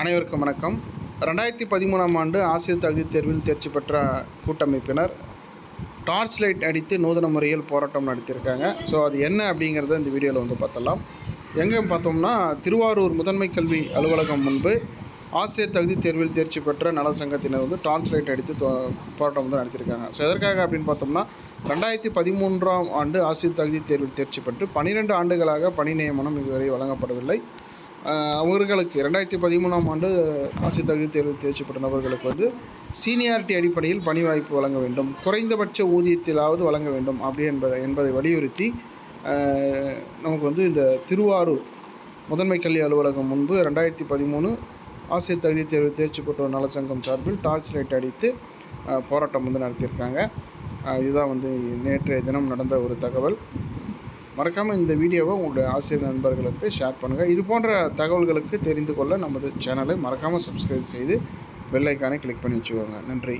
அனைவருக்கும் வணக்கம். ரெண்டாயிரத்தி பதிமூணாம் ஆண்டு ஆசிரியர் தகுதி தேர்வில் தேர்ச்சி பெற்ற கூட்டமைப்பினர் டார்ச் லைட் அடித்து நூதன முறையில் போராட்டம் நடத்தியிருக்காங்க. ஸோ அது என்ன அப்படிங்கிறத இந்த வீடியோவில் வந்து பார்த்தலாம் எங்கே பார்த்தோம்னா திருவாரூர் முதன்மை கல்வி அலுவலகம் முன்பு ஆசிரியர் தகுதி தேர்வில் தேர்ச்சி பெற்ற நல சங்கத்தினர் வந்து டார்ச் லைட் அடித்து போராட்டம் வந்து நடத்தியிருக்காங்க. ஸோ எதற்காக அப்படின்னு பார்த்தோம்னா ரெண்டாயிரத்தி பதிமூன்றாம் ஆண்டு ஆசிரியர் தகுதி தேர்வில் தேர்ச்சி பெற்று பன்னிரெண்டு ஆண்டுகளாக பணி நியமனம் இதுவரை வழங்கப்படவில்லை. அவர்களுக்கு ரெண்டாயிரத்தி பதிமூணாம் ஆண்டு ஆசிய தகுதி தேர்வு தேர்ச்சி பெற்ற நபர்களுக்கு வந்து சீனியாரிட்டி அடிப்படையில் பணி வாய்ப்பு வழங்க வேண்டும். குறைந்தபட்ச ஊதியத்திலாவது வழங்க வேண்டும் அப்படி என்பதை என்பதை வலியுறுத்தி நமக்கு வந்து இந்த திருவாரூர் முதன்மை கல்வி அலுவலகம் முன்பு ரெண்டாயிரத்தி பதிமூணு ஆசிய தகுதி தேர்வு தேர்ச்சி பெற்றோர் நலச்சங்கம் சார்பில் டார்ச் லைட் அடித்து போராட்டம் வந்து நடத்தியிருக்காங்க. இதுதான் வந்து நேற்றைய தினம் நடந்த ஒரு தகவல். மறக்காமல் இந்த வீடியோவை உங்களுடைய ஆசிரியர் நண்பர்களுக்கு ஷேர் பண்ணுங்கள் இது போன்ற தகவல்களுக்கு தெரிந்து கொள்ள நமது சேனலை மறக்காமல் சப்ஸ்கிரைப் செய்து வெள்ளைக்கானே கிளிக் பண்ணி வச்சுக்கோங்க. நன்றி.